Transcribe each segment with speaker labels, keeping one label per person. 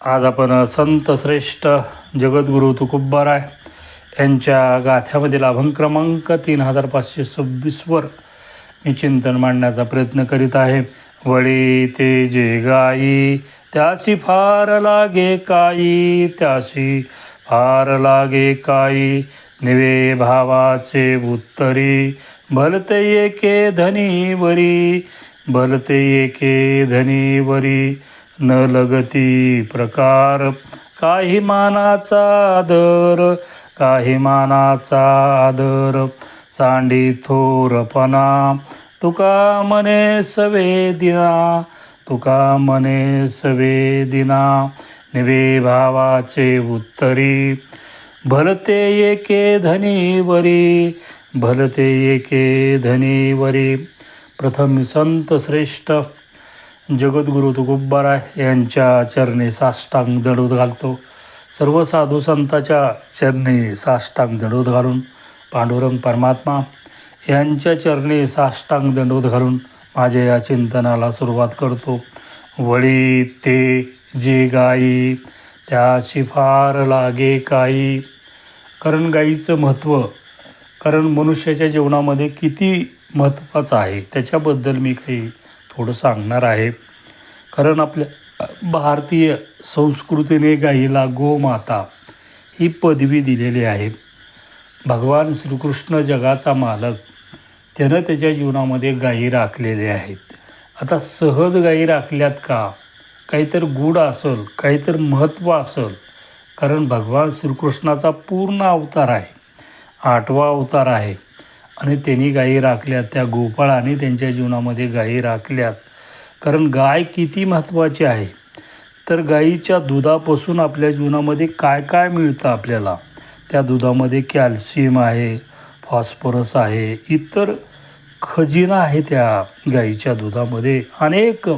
Speaker 1: आज आपण संत श्रेष्ठ जगद्गुरु तुकुब्बाराय यांच्या गाथ्यामधील अभंग क्रमांक तीन हजार पाचशे सव्वीसवर मी चिंतन मांडण्याचा प्रयत्न करीत आहे. वळी ते जे गाई त्याशी फार लागे काई त्याशी फार लागे काई निवे भावाचे उत्तरी भलते एके धनी वरी भलते एके धनी वरी न लगती प्रकार. काही मानाचा आदर काही मानाचा आदर. सांडी थोरपणा तुका मने सवे दिना तुका मने सवे दिना निवे भावाचे उत्तरी भलते एके धनी वरी भलते एके धनी वरी प्रथम संत श्रेष्ठ जगद्गुरु तुकोबाराय यांच्या चरणी साष्टांग दडवत घालतो. सर्व साधू संताच्या चरणी साष्टांग दंडवत घालून पांडुरंग परमात्मा यांच्या चरणी साष्टांग दंडवत घालून माझ्या या चिंतनाला सुरुवात करतो. वळी ते जे गाई त्या शिफार लागे काही कारण गाईचं महत्त्व कारण मनुष्याच्या जीवनामध्ये किती महत्त्वाचं आहे त्याच्याबद्दल मी काही थोडं सांगणार आहे. कारण आपल्या भारतीय संस्कृतीने गाईला गोमाता ही पदवी दिलेली आहे. भगवान श्रीकृष्ण जगाचा मालक त्यानं त्याच्या जीवनामध्ये गायी राखलेल्या आहेत. आता सहज गायी राखल्यात का? काहीतर गुढ असेल काहीतर महत्त्व असेल. कारण भगवान श्रीकृष्णाचा पूर्ण अवतार आहे. आठवा अवतार आहे. आणि त्यांनी गायी राखल्यात त्या गोपाळाने त्यांच्या जीवनामध्ये गायी राखल्यात. कारण गाय किती महत्त्वाची आहे? तर गाईच्या दुधापासून आपल्या जीवनामध्ये काय काय मिळतं आपल्याला? त्या दुधामध्ये कॅल्शियम आहे फॉस्फरस आहे इतर खजिना आहे त्या गाईच्या दुधामध्ये. अनेक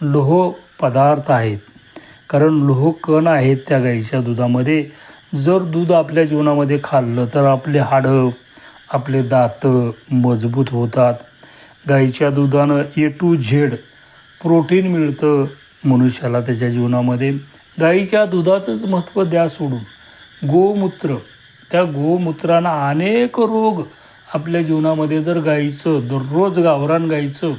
Speaker 1: लोह पदार्थ आहेत. कारण लोह कण आहेत त्या गाईच्या दुधामध्ये. जर दूध आपल्या जीवनामध्ये खाल्लं तर आपले हाडं आपले दात मजबूत होतात. गाईच्या दुधानं ए टू झेड प्रोटीन मिळतं मनुष्याला त्याच्या जीवनामध्ये. गाईच्या दुधाचंच महत्त्व द्या सोडून. गोमूत्र. त्या गोमूत्रानं अनेक रोग आपल्या जीवनामध्ये जर गाईचं दररोज गावरान गाईचं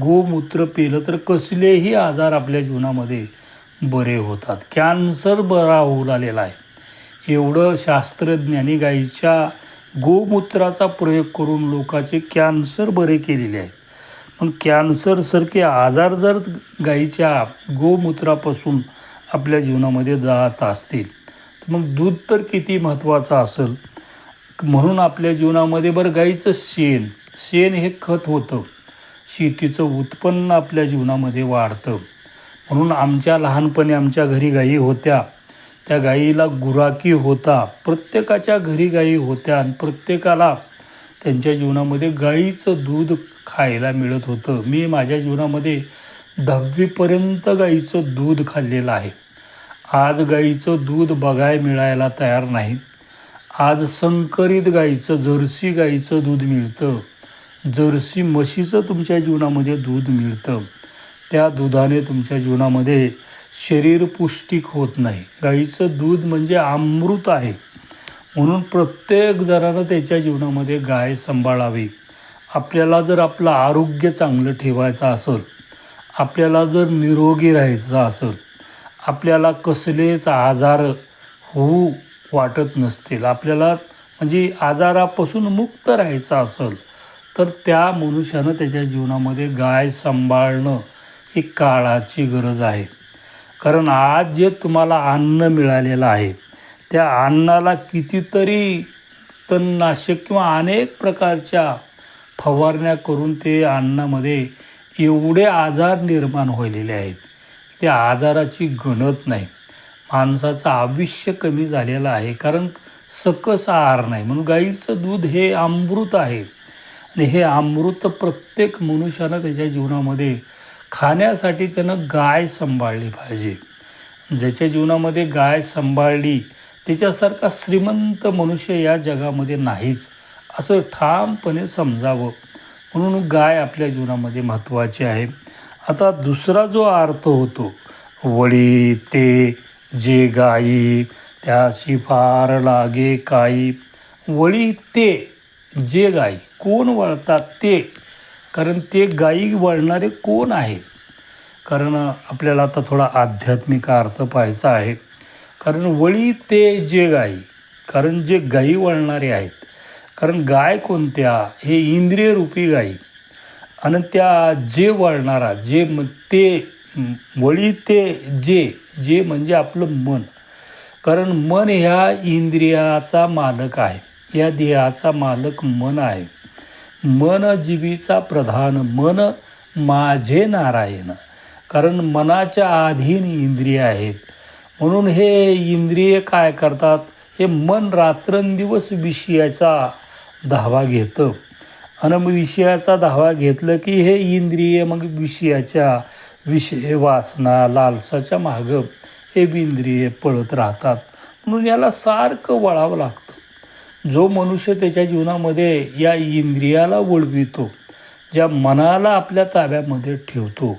Speaker 1: गोमूत्र पिलं तर कसलेही आजार आपल्या जीवनामध्ये बरे होतात. कॅन्सर बरा होऊ लागलेला आहे. एवढं शास्त्रज्ञानी गाईच्या गोमूत्राचा प्रयोग करून लोकाचे कॅन्सर बरे केलेले आहेत. पण कॅन्सरसारखे आजार जर गाईच्या गोमूत्रापासून आपल्या जीवनामध्ये जात असतील तर मग दूध तर किती महत्त्वाचं असेल? म्हणून आपल्या जीवनामध्ये बरं गाईचं शेण शेण हे खत होतं. शेतीचं उत्पन्न आपल्या जीवनामध्ये वाढतं. म्हणून आमच्या लहानपणी आमच्या घरी गाई होत्या. त्या गाईला गुराकी होता. प्रत्येकाच्या घरी गाई होत्या आणि प्रत्येकाला त्यांच्या जीवनामध्ये गाईचं दूध खायला मिळत होतं. मी माझ्या जीवनामध्ये दहावीपर्यंत गाईचं दूध खाल्लेलं आहे. आज गाईचं दूध बघायला मिळायला तयार नाही. आज संकरित गाईचं जर्सी गाईचं दूध मिळतं. जर्सी म्हशीचं तुमच्या जीवनामध्ये दूध मिळतं. त्या दुधाने तुमच्या जीवनामध्ये शरीर पुष्टिक होत नाही. गाईचं दूध म्हणजे अमृत आहे. म्हणून प्रत्येक जणानं त्याच्या जीवनामध्ये गाय सांभाळावी. आपल्याला जर आपलं आरोग्य चांगलं ठेवायचं असेल आपल्याला जर निरोगी राहायचं असेल आपल्याला कसलेच आजार होऊ वाटत नसतील. आपल्याला म्हणजे आजारापासून मुक्त राहायचं असेल तर त्या मनुष्यानं त्याच्या जीवनामध्ये गाय सांभाळणं ही काळाची गरज आहे. कारण आज जे तुम्हाला अन्न मिळालेलं आहे त्या अन्नाला कितीतरी तणनाशक किंवा अनेक प्रकारच्या फवारण्या करून ते अन्नामध्ये एवढे आजार निर्माण व्हायलेले आहेत त्या आजाराची गणत नाही. माणसाचं आयुष्य कमी झालेलं आहे कारण सकस आहार नाही. म्हणून गाईचं दूध हे अमृत आहे. आणि हे अमृत प्रत्येक मनुष्यानं त्याच्या जीवनामध्ये खाण्यासाठी त्यानं गाय सांभाळली पाहिजे. ज्याच्या जीवनामध्ये गाय सांभाळली त्याच्यासारखा श्रीमंत मनुष्य या जगामध्ये नाहीच असं ठामपणे समजावं. म्हणून गाय आपल्या जीवनामध्ये महत्त्वाची आहे. आता दुसरा जो अर्थ होतो वळी ते जे गाई त्याशी फार लागे काई वळी ते जे गाई कोण वळतात ते? कारण ते गाई वळणारे कोण आहेत? कारण आपल्याला आता थोडा आध्यात्मिक अर्थ पाहायचा आहे. कारण वळी ते जे गाई कारण जे गाई वळणारे आहेत कारण गाय कोणत्या? हे इंद्रियरूपी गाई आणि त्या जे वळणारा जे म ते वळी ते जे जे म्हणजे आपलं मन. कारण मन ह्या इंद्रियाचा मालक आहे. या देहाचा मालक मन आहे. मन जीवीचा प्रधान मन माझे नारायण. कारण मनाच्या अधीन इंद्रिय आहेत. म्हणून हे इंद्रिय काय करतात? हे मन रात्रंदिवस विषयाचा धावा घेतं. आणि मग विषयाचा धावा घेतलं की हे इंद्रिय मग विषयाच्या विषय वासना लालसाच्या मागं हे इंद्रिय पळत राहतात. म्हणून याला सारखं वळावं लागतं. जो मनुष्य त्याच्या जीवनामध्ये या इंद्रियाला वळवितो ज्या मनाला आपल्या ताब्यामध्ये ठेवतो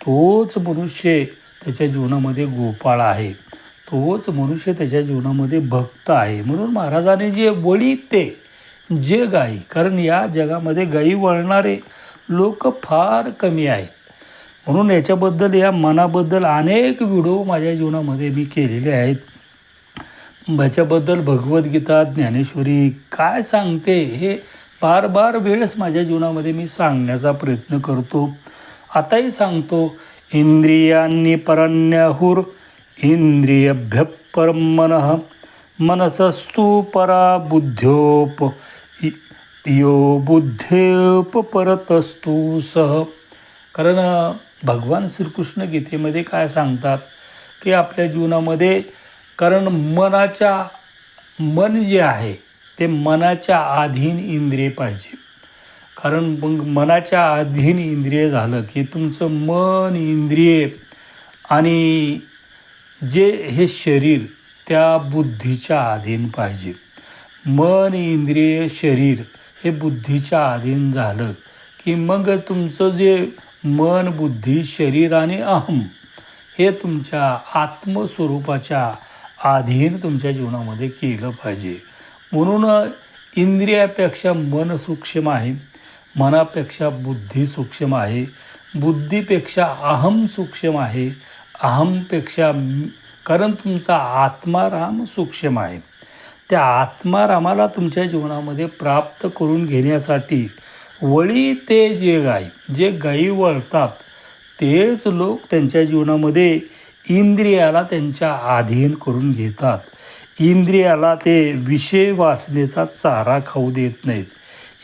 Speaker 1: तोच मनुष्य त्याच्या जीवनामध्ये गोपाळ आहे. तोच मनुष्य त्याच्या जीवनामध्ये भक्त आहे. म्हणून महाराजाने जे वळी ते जे गाई कारण या जगामध्ये गाई वळणारे लोक फार कमी आहेत. म्हणून याच्याबद्दल या मनाबद्दल अनेक व्हिडिओ माझ्या जीवनामध्ये मी केलेले आहेत. याच्याबद्दल भगवद्गीता ज्ञानेश्वरी काय सांगते हे बार बार वेळेस माझ्या जीवनामध्ये मी सांगण्याचा प्रयत्न करतो. आताही सांगतो इंद्रियांनी परण्याहुर इंद्रियभ्य परम मनसस्तु परा बुद्ध्योप यो बुद्धेप परतस्तु सह कारण भगवान श्रीकृष्ण गीतेमध्ये काय सांगतात की आपल्या जीवनामध्ये कारण मनाच्या मन जे आहे ते मनाच्या अधीन इंद्रिय पाहिजे. कारण मग मनाच्या अधीन इंद्रिय झालं की तुमचं मन इंद्रिय आणि जे हे शरीर त्या बुद्धीच्या अधीन पाहिजे. मन इंद्रिय शरीर हे बुद्धीच्या अधीन झालं की मग तुमचं जे मन बुद्धी शरीर आणि अहम हे तुमच्या आत्मस्वरूपाच्या अधीन तुमच्या जीवनामध्ये केलं पाहिजे. म्हणून इंद्रियापेक्षा मन सूक्ष्म आहे मनापेक्षा बुद्धी सूक्ष्म आहे बुद्धीपेक्षा अहम सूक्ष्म आहे अहमपेक्षा कारण तुमचा आत्माराम सूक्ष्म आहे. त्या आत्मारामाला तुमच्या जीवनामध्ये प्राप्त करून घेण्यासाठी वळी ते जे गाई जे गाई वळतात तेच लोक त्यांच्या जीवनामध्ये इंद्रियाला त्यांच्या अधीन करून घेतात. इंद्रियाला ते विषय वासनेचा चारा खाऊ देत नाहीत.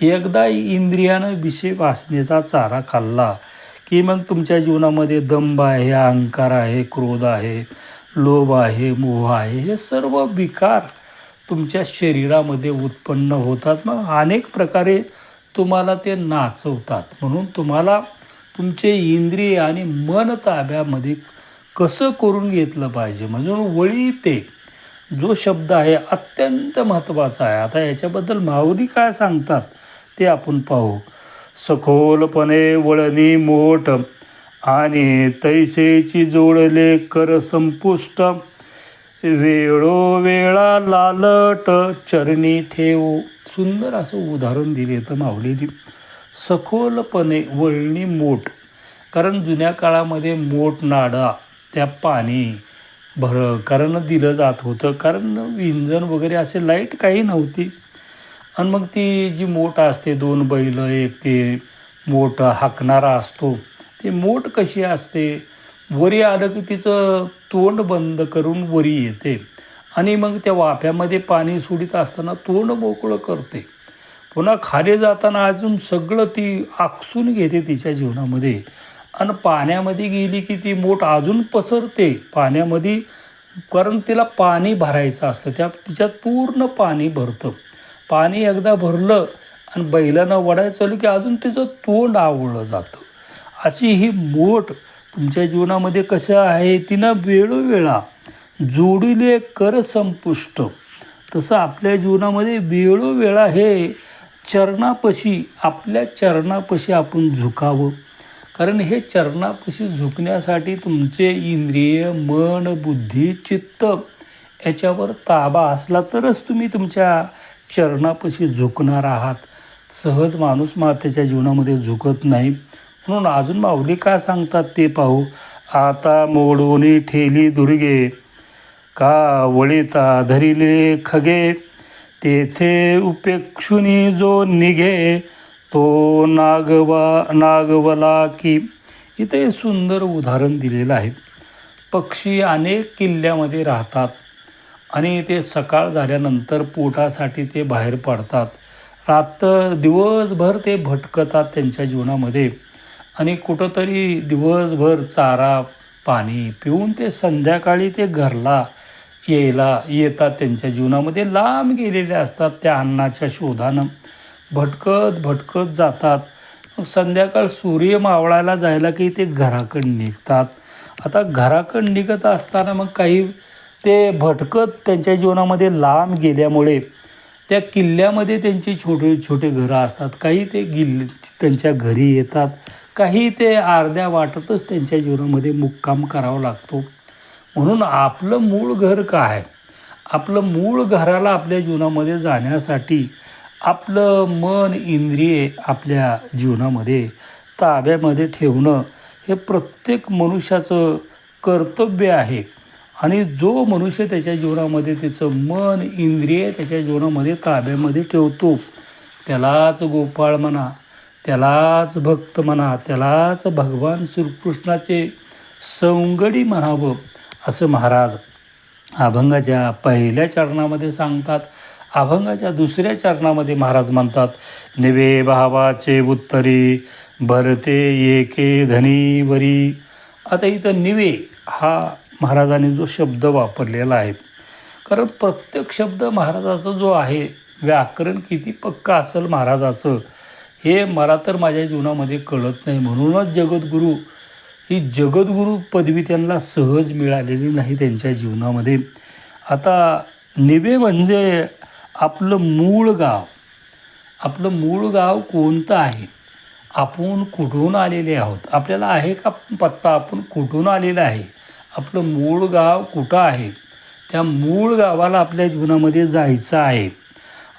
Speaker 1: एकदा इंद्रियानं विषय वासनेचा चारा खाल्ला की मग तुमच्या जीवनामध्ये दंभ आहे अहंकार आहे क्रोध आहे लोभ आहे मोह आहे हे सर्व विकार तुमच्या शरीरामध्ये उत्पन्न होतात. मग अनेक प्रकारे तुम्हाला ते नाचवतात. म्हणून तुम्हाला तुमचे इंद्रिय आणि मन ताब्यामध्ये कसं करून घेतलं पाहिजे? म्हणून वळी ते. जो शब्द आहे अत्यंत महत्त्वाचा आहे. आता याच्याबद्दल माऊली काय सांगतात ते आपण पाहू. सखोलपणे वळणी मोठ आणि तैसेची जोडले कर संपुष्ट. वेळोवेळा लालट चरणी ठेव. सुंदर असं उदाहरण दिले तर माऊलीने. सखोलपणे वळणी मोठ. कारण जुन्या काळामध्ये मोठ नाडा त्या पाणी भर कारण दिलं जात होतं. कारण इंजन वगैरे असे लाइट काही नव्हती. आणि मग ती जी मोठ असते दोन बैल एक ते मोठ हाकणारा असतो ते मोठ कशी असते? वरी आलं की तिचं तोंड बंद करून वरी येते. आणि मग त्या वाफ्यामध्ये पाणी सोडित असताना तोंड मोकळं करते. पुन्हा खाली जाताना अजून सगळं ती आकसून घेते तिच्या जीवनामध्ये. आणि पाण्यामध्ये गेली की ती मोठ अजून पसरते. पाण्यामध्ये कारण तिला पाणी भरायचं असतं. त्या तिच्यात पूर्ण पाणी भरतं. पाणी एकदा भरलं आणि बैलांना वडायचं चालू की अजून तिचं तोंड आवळलं जातं. अशी ही मोठ तुमच्या जीवनामध्ये कसं आहे तिनं वेळोवेळा जोडिले कर संपुष्ट. तसं आपल्या जीवनामध्ये वेळोवेळा हे चरणापशी आपल्या चरणापशी आपण झुकावं. कारण हे चरणापाशी झुकण्यासाठी तुमचे इंद्रिय मन बुद्धी चित्त याच्यावर ताबा असला तरच तुम्ही तुमच्या चरणापाशी झुकणार आहात. सहज माणूस मातेच्या जीवनामध्ये झुकत नाही. म्हणून अजून माऊली का सांगतात ते पाहू. आता मोडोनी ठेली दुर्गे का वळिता धरिले खगे तेथे उपेक्षुनी जो निघे तो नागवा नागवला की इथे सुंदर उदाहरण दिलेलं आहे. पक्षी अनेक किल्ल्यामध्ये राहतात आणि ते सकाळ झाल्यानंतर पोटासाठी ते बाहेर पडतात. रात्र दिवसभर ते भटकतात त्यांच्या जीवनामध्ये आणि कुठंतरी दिवसभर चारा पाणी पिऊन ते संध्याकाळी ते घरला यायला येतात त्यांच्या जीवनामध्ये. लांब गेलेले असतात त्या अन्नाच्या शोधानं. भटकत भटकत जातात. मग संध्याकाळ सूर्य मावळायला जायला की ते घराकडे निघतात. आता घराकडे निघत असताना मग काही ते भटकत त्यांच्या जीवनामध्ये लांब गेल्यामुळे त्या किल्ल्यामध्ये त्यांची छोटे छोटे घरं असतात. काही ते गिल्ल त्यांच्या घरी येतात. काही ते अर्ध्या वाटतच त्यांच्या जीवनामध्ये मुक्काम करावा लागतो. म्हणून आपलं मूळ घर काय? आपलं मूळ घराला आपल्या जीवनामध्ये जाण्यासाठी आपलं मन इंद्रिये आपल्या जीवनामध्ये ताब्यामध्ये ठेवणं हे प्रत्येक मनुष्याचं कर्तव्य आहे. आणि जो मनुष्य त्याच्या जीवनामध्ये त्याचं मन इंद्रिय त्याच्या जीवनामध्ये ताब्यामध्ये ठेवतो त्यालाच गोपाळ म्हणा त्यालाच भक्त म्हणा त्यालाच भगवान श्रीकृष्णाचे सौंगडी म्हणावं असं महाराज अभंगाच्या पहिल्या चरणामध्ये सांगतात. अभंगाच्या दुसऱ्या चरणामध्ये महाराज म्हणतात निवे भावाचे उत्तरी भरते एके धनीवरी आता इथं निवे हा महाराजांनी जो शब्द वापरलेला आहे कारण प्रत्येक शब्द महाराजाचा जो आहे व्याकरण किती पक्का असेल महाराजाचं हे मला तर माझ्या जीवनामध्ये कळत नाही. म्हणूनच जगद्गुरू ही जगद्गुरू पदवी त्यांना सहज मिळालेली नाही त्यांच्या जीवनामध्ये. आता निवे म्हणजे आपलं मूळ गाव आपलं मूळ गाव कोणतं आहे? आपण कुठून आलेले आहोत? आपल्याला आहे का पत्ता? आपण कुठून आलेलं आहे? आपलं मूळ गाव कुठं आहे? त्या मूळ गावाला आपल्या जीवनामध्ये जायचं आहे.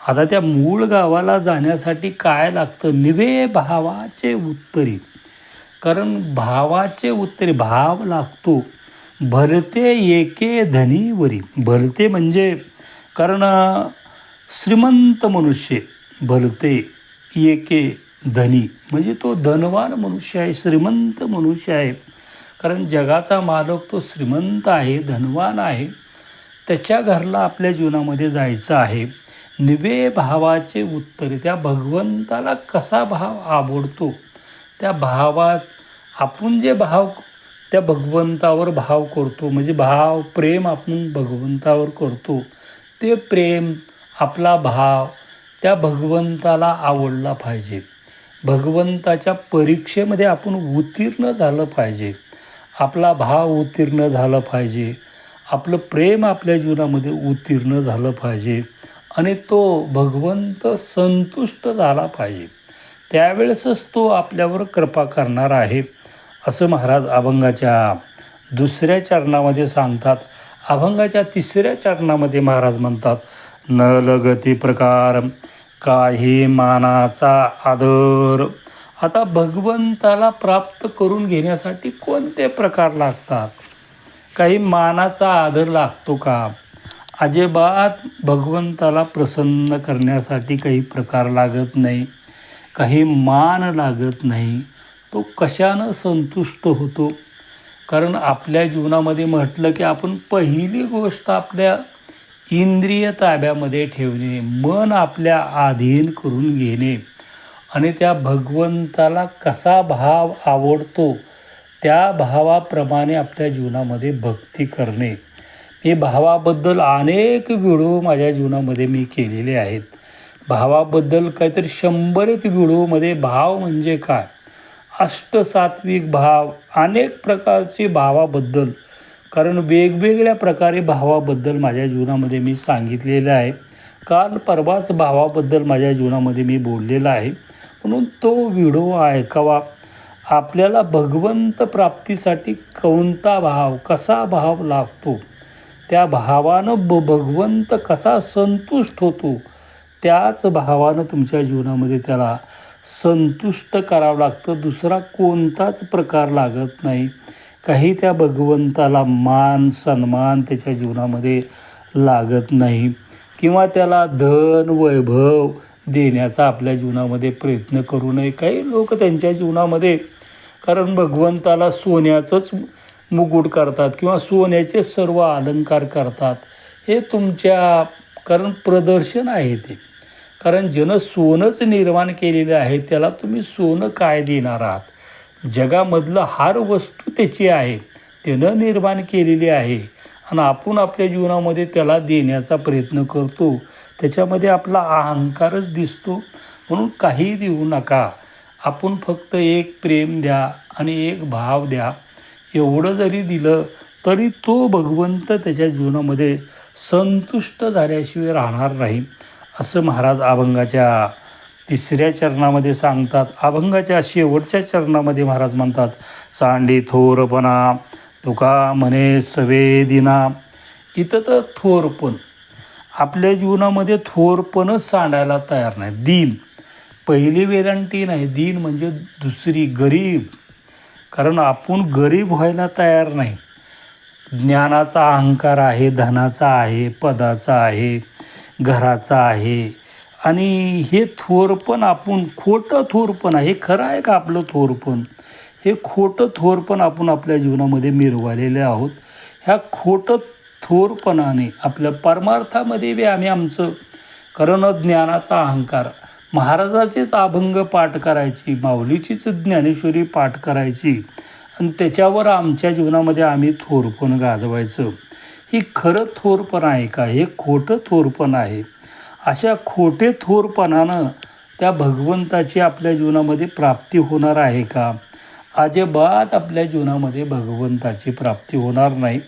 Speaker 1: आता त्या मूळ गावाला जाण्यासाठी काय लागतं? निवे भावाचे उत्तरी. कारण भावाचे उत्तरे भाव लागतो. भरते एके धनीवरी. भरते म्हणजे कारण श्रीमंत मनुष्य भलते एके धनी. म्हणजे तो धनवान मनुष्य आहे श्रीमंत मनुष्य आहे. कारण जगाचा मालक तो श्रीमंत आहे धनवान आहे. त्याच्या घरला आपल्या जीवनामध्ये जायचं आहे. निवे भावाचे उत्तर त्या भगवंताला कसा भाव आवडतो? त्या भावात आपण जे भाव त्या भगवंतावर भाव करतो. म्हणजे भाव प्रेम आपण भगवंतावर करतो. ते प्रेम आपला भाव त्या भगवंताला आवडला पाहिजे. भगवंताच्या परीक्षेमध्ये आपण उत्तीर्ण झालं पाहिजे. आपला भाव उत्तीर्ण झाला पाहिजे. आपलं प्रेम आपल्या जीवनामध्ये उत्तीर्ण झालं पाहिजे. आणि तो भगवंत संतुष्ट झाला पाहिजे. त्यावेळेसच तो आपल्यावर कृपा करणार आहे. असं महाराज अभंगाच्या दुसऱ्या चरणामध्ये सांगतात. अभंगाच्या तिसऱ्या चरणामध्ये महाराज म्हणतात न लगती प्रकार काही मानाचा आदर. आता भगवंताला प्राप्त करून घेण्यासाठी कोणते प्रकार लागतात? काही मानाचा आदर लागतो का? अजिबात भगवंताला प्रसन्न करण्यासाठी काही प्रकार लागत नाही. काही मान लागत नाही. तो कशानं संतुष्ट होतो? कारण आपल्या जीवनामध्ये म्हटलं की आपण पहिली गोष्ट आपल्या इंद्रिय ताब्यामध्ये ठेवणे मन आपल्या अधीन करून घेणे. आणि त्या भगवंताला कसा भाव आवडतो त्या भावाप्रमाणे आपल्या जीवनामध्ये भक्ती करणे. मी भावाबद्दल अनेक व्हिडिओ माझ्या जीवनामध्ये मी केलेले आहेत. भावाबद्दल काहीतरी शंभर एक व्हिडिओमध्ये भाव म्हणजे काय? अष्टसात्विक भाव अनेक प्रकारचे भावाबद्दल कारण वेगवेगळ्या प्रकारे भावाबद्दल माझ्या जीवनामध्ये मी सांगितलेलं आहे. काल परवाच भावाबद्दल माझ्या जीवनामध्ये मी बोललेला आहे. म्हणून तो व्हिडिओ ऐकावा. आपल्याला भगवंत प्राप्तीसाठी कोणता भाव कसा भाव लागतो? त्या भावानं ब भगवंत कसा संतुष्ट होतो? त्याच भावानं तुमच्या जीवनामध्ये त्याला संतुष्ट करावं लागतं. दुसरा कोणताच प्रकार लागत नाही. काही त्या भगवंताला मान सन्मान त्याच्या जीवनामध्ये लागत नाही. किंवा त्याला धन वैभव देण्याचा आपल्या जीवनामध्ये प्रयत्न करू नये. काही लोक त्यांच्या जीवनामध्ये कारण भगवंताला सोन्याचंच मुकुट करतात किंवा सोन्याचे सर्व अलंकार करतात. हे तुमच्या कारण प्रदर्शन आहे ते. कारण ज्यानं सोनंच निर्माण केलेलं आहे त्याला तुम्ही सोनं काय देणार आहात? जगामधलं हार वस्तू त्याची आहे. त्यानं निर्माण केलेली आहे. आणि आपण आपल्या जीवनामध्ये त्याला देण्याचा प्रयत्न करतो. त्याच्यामध्ये आपला अहंकारच दिसतो. म्हणून काही देऊ नका. आपण फक्त एक प्रेम द्या आणि एक भाव द्या. एवढं जरी दिलं तरी तो भगवंत त्याच्या जीवनामध्ये संतुष्ट झाल्याशिवाय राहणार नाही. असं महाराज अभंगाच्या तिसऱ्या चरणामध्ये सांगतात अभंगाच्या शेवटच्या चरणामध्ये महाराज म्हणतात सांडी थोरपणा तुका म्हणे सवेदिना इथं तर थोरपण. आपल्या जीवनामध्ये थोरपणच सांडायला तयार नाही. दीन. पहिली वेरांटी नाही. दीन म्हणजे दुसरी गरीब. कारण आपण गरीब व्हायला तयार नाही. ज्ञानाचा अहंकार आहे धनाचा आहे पदाचा आहे घराचा आहे आणि हे थोरपण आपण खोटं थोरपण आहे. हे खरं आहे का आपलं थोरपण हे खोटं थोरपण आपण आपल्या जीवनामध्ये मिरवालेले आहोत. ह्या खोटं थोरपणाने आपल्या परमार्थामध्ये बी आम्ही आमचं कारण ज्ञानाचा अहंकार महाराजाचेच अभंग पाठ करायची माऊलीचीच ज्ञानेश्वरी पाठ करायची आणि त्याच्यावर आमच्या जीवनामध्ये आम्ही थोरपण गाजवायचं. ही खरं थोरपण आहे का? हे खोटं थोरपण आहे. अशा खोटे थोरपणानं त्या भगवंताची आपल्या जीवनामध्ये प्राप्ती होणार आहे का? अजिबात आपल्या जीवनामध्ये भगवंताची प्राप्ती होणार नाही.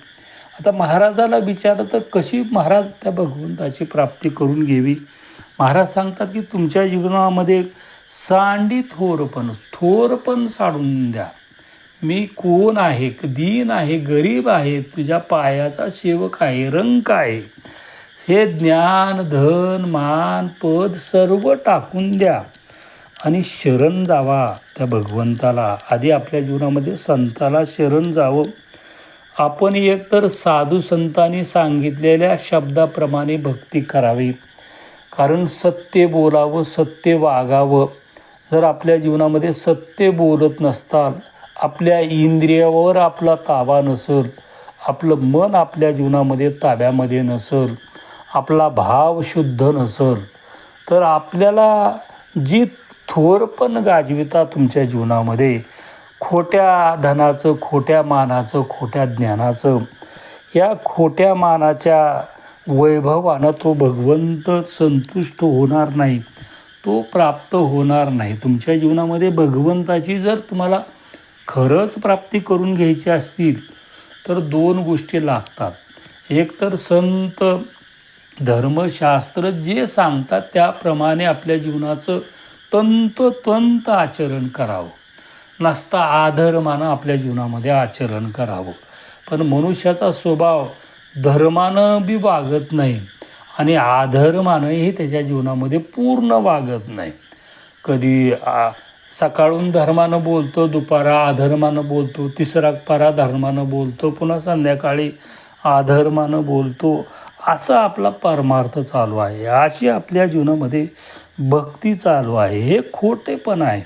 Speaker 1: आता महाराजाला विचारलं तर कशी महाराज त्या भगवंताची प्राप्ती करून घ्यावी? महाराज सांगतात की तुमच्या जीवनामध्ये सांडी थोरपण थोरपण साडून द्या. मी कोण आहे दीन आहे गरीब आहे तुझ्या पायाचा सेवक आहे रंक आहे. हे ज्ञान धन मान पद सर्व टाकून द्या आणि शरण जावा त्या भगवंताला. आधी आपल्या जीवनामध्ये संताला शरण जावं. आपण एकतर साधू संतांनी सांगितलेल्या शब्दाप्रमाणे भक्ती करावी. कारण सत्य बोलावं सत्य वागावं. जर आपल्या जीवनामध्ये सत्य बोलत नसताल आपल्या इंद्रियावर आपला ताबा नसेल आपलं मन आपल्या जीवनामध्ये ताब्यामध्ये नसेल आपला भाव शुद्ध नसेल तर आपल्याला जी थोरपण गाजविता तुमच्या जीवनामध्ये खोट्या धनाचं खोट्या मानाचं खोट्या ज्ञानाचं या खोट्या मानाच्या वैभवानं तो भगवंत संतुष्ट होणार नाही तो प्राप्त होणार नाही. तुमच्या जीवनामध्ये भगवंताची जर तुम्हाला खरंच प्राप्ती करून घ्यायची असतील तर दोन गोष्टी लागतात. एक तर संत धर्मशास्त्र जे सांगतात त्याप्रमाणे आपल्या जीवनाचं तंतोतंत आचरण करावं. नसता आधर्मानं आपल्या जीवनामध्ये आचरण करावं. पण मनुष्याचा स्वभाव धर्मानं बी वागत नाही आणि आधर्मानंही त्याच्या जीवनामध्ये पूर्ण वागत नाही. कधी आ सकाळून धर्मानं बोलतो दुपारा अधर्मानं बोलतो तिसरा पारा धर्मानं बोलतो पुन्हा संध्याकाळी अधर्मानं बोलतो असा आपला परमार्थ चालू आहे. अशी आपल्या जीवनामध्ये भक्ती चालू आहे. हे खोटे पण आहे.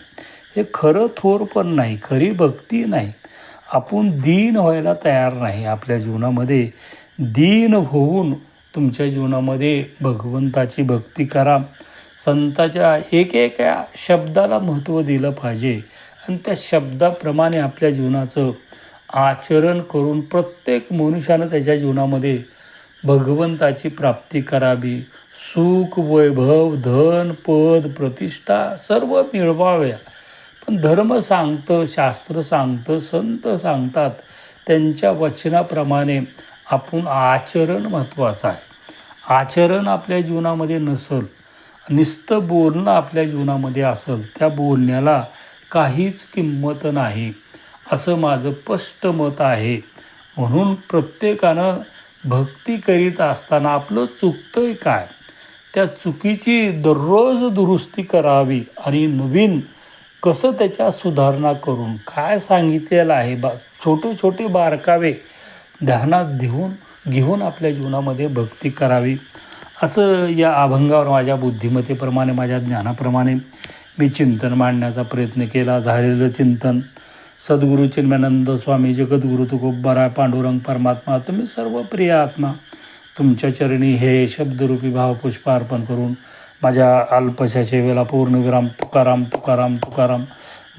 Speaker 1: हे खरं थोर पण नाही. खरी भक्ती नाही. आपण दीन व्हायला तयार नाही आपल्या जीवनामध्ये. दीन होऊन तुमच्या जीवनामध्ये भगवंताची भक्ती करा. संताच्या एक एक शब्दाला महत्त्व दिलं पाहिजे. आणि त्या शब्दाप्रमाणे आपल्या जीवनाचं आचरण करून प्रत्येक मनुष्यानं त्याच्या जीवनामध्ये भगवंताची प्राप्ती करावी. सुख वैभव धन पद प्रतिष्ठा सर्व मिळवाव्या. पण धर्म सांगतं शास्त्र सांगतं संत सांगतात त्यांच्या वचनाप्रमाणे आपण आचरण महत्त्वाचं आहे. आचरण आपल्या जीवनामध्ये नसल नुसतं बोलणं आपल्या जीवनामध्ये असेल त्या बोलण्याला काहीच किंमत नाही असं माझं स्पष्ट मत आहे. म्हणून प्रत्येकानं भक्ती करीत असताना आपलं चुकतंय काय? त्या चुकीची दररोज दुरुस्ती करावी आणि नवीन कसं त्याच्या सुधारणा करून काय सांगितलेलं आहे बा छोटे छोटे बारकावे ध्यानात घेऊन घेऊन आपल्या जीवनामध्ये भक्ती करावी. असं या अभंगावर माझ्या बुद्धिमत्तेप्रमाणे माझ्या ज्ञानाप्रमाणे मी चिंतन मांडण्याचा प्रयत्न केला. झालेलं चिंतन सद्गुरू चिन्मयानंद स्वामी जगद्गुरु तुकोबाराय पांडुरंग परमात्मा तुम्ही सर्व प्रिय आत्मा तुमच्या चरणी हे शब्दरूपी भावपुष्प अर्पण करून माझ्या अल्पशाचे वेळा पूर्णविराम तुकाराम तुकाराम तुकाराम.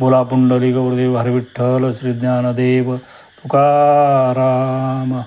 Speaker 1: बोला पुंडली गौरदेव हरविठ्ठल श्री ज्ञानदेव तुकाराम.